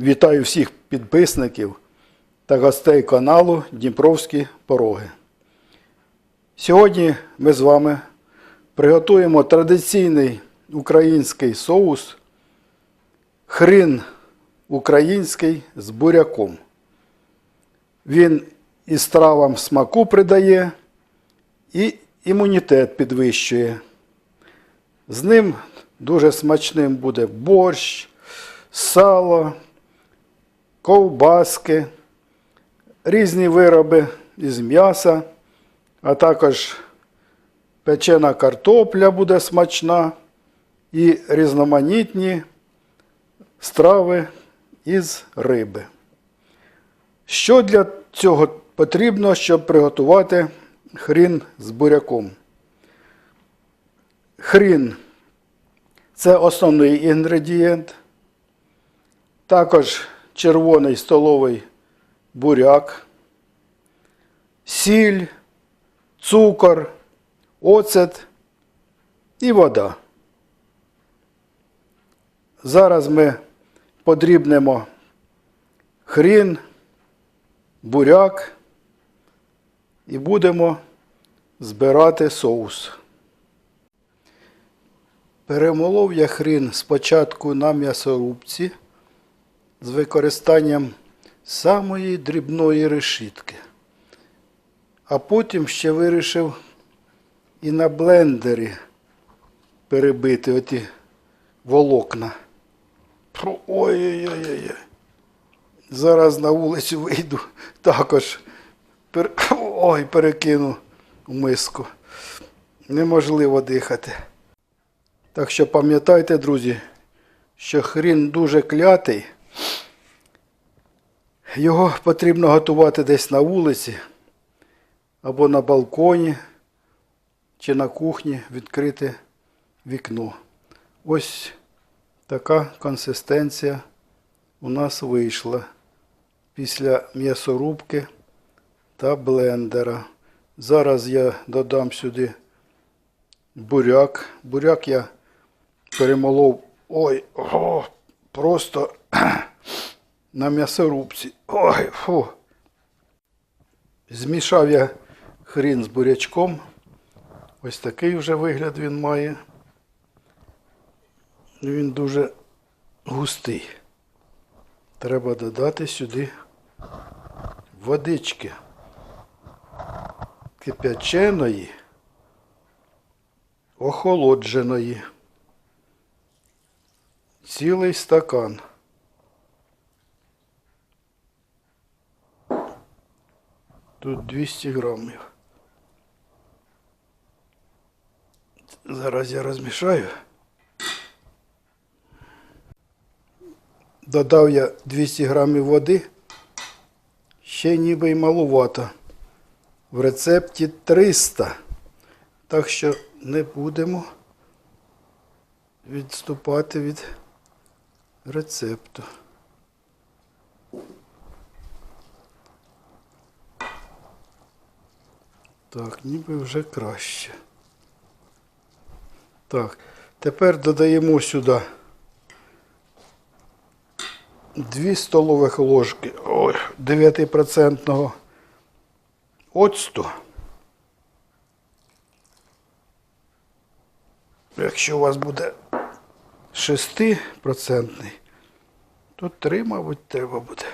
Вітаю всіх підписників та гостей каналу Дніпровські Пороги. Сьогодні ми з вами приготуємо традиційний український соус хрін український з буряком. Він і стравам смаку придає, і імунітет підвищує. З ним дуже смачним буде борщ, сало, ковбаски, різні вироби із м'яса, а також печена картопля буде смачна і різноманітні страви із риби. Що для цього потрібно, щоб приготувати хрін з буряком? Хрін це основний інгредієнт. Також червоний столовий буряк, сіль, цукор, оцет і вода. Зараз ми подрібнемо хрін, буряк і будемо збирати соус. Перемолов я хрін спочатку на м'ясорубці з використанням самої дрібної решітки. А потім ще вирішив і на блендері перебити оті волокна. Ой-ой-ой. Зараз на вулицю вийду, також пер... Ой, перекину в миску. Неможливо дихати. Так що пам'ятайте, друзі, що хрін дуже клятий. Його потрібно готувати десь на вулиці або на балконі чи на кухні відкрити вікно. Ось така консистенція у нас вийшла після м'ясорубки та блендера. Зараз я додам сюди буряк. Буряк я перемолов. Ой, о, просто на м'ясорубці. Ой, фу. Змішав я хрін з бурячком. Ось такий вже вигляд він має. Він дуже густий. Треба додати сюди водички кип'яченої, охолодженої. Цілий стакан. Тут 200 грамів. Зараз я розмішаю. Додав я 200 грамів води. Ще ніби й малувато. В рецепті 300. Так що не будемо відступати від рецепту. Так, ніби вже краще. Так, тепер додаємо сюди 2 столових ложки ой, 9% оцту. Якщо у вас буде 6%, то 3, мабуть, треба буде.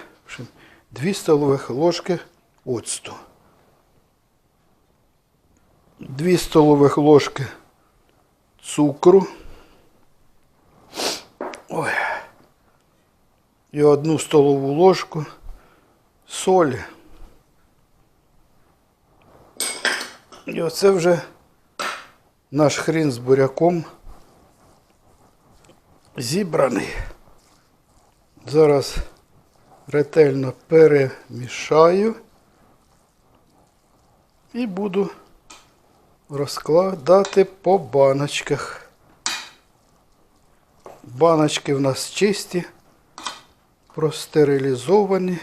2 столових ложки оцту. 2 столових ложки цукру. Ой. І одну столову ложку солі. І оце вже наш хрін з буряком зібраний. Зараз ретельно перемішаю і буду розкладати по баночках. Баночки в нас чисті, простерилізовані,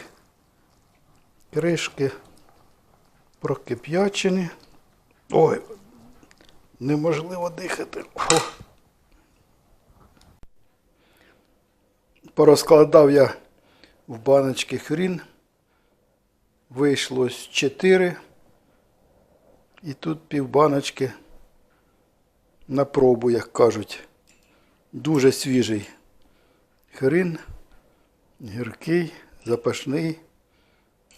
кришки прокип'ячені. Ой, неможливо дихати. Фу. Порозкладав я в баночки хрін. Вийшло з 4. І тут півбаночки на пробу, як кажуть. Дуже свіжий хрін, гіркий, запашний,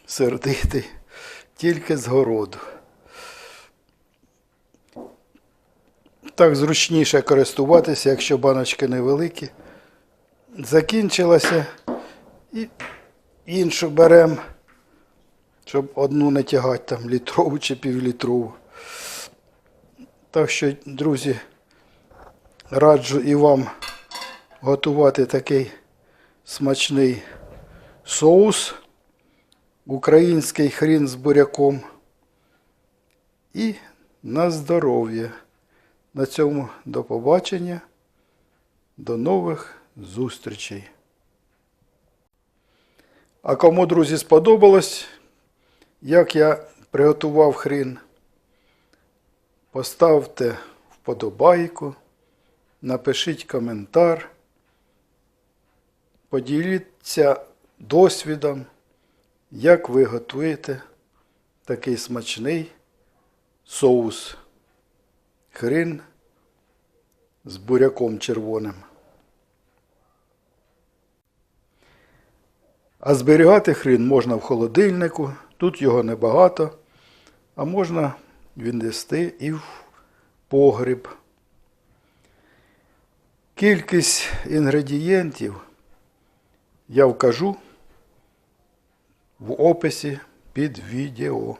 сердитий, тільки з городу. Так зручніше користуватися, якщо баночки невеликі. Закінчилася і іншу беремо, щоб одну не тягати там літрову чи півлітрову. Так що, друзі, раджу і вам готувати такий смачний соус, український хрін з буряком. І на здоров'я. На цьому до побачення. До нових зустрічей. А кому, друзі, сподобалось, як я приготував хрін, поставте вподобайку, напишіть коментар, поділіться досвідом, як ви готуєте такий смачний соус хрін з буряком червоним. А зберігати хрін можна в холодильнику, тут його небагато, а можна віднести і в погріб. Кількість інгредієнтів я вкажу в описі під відео.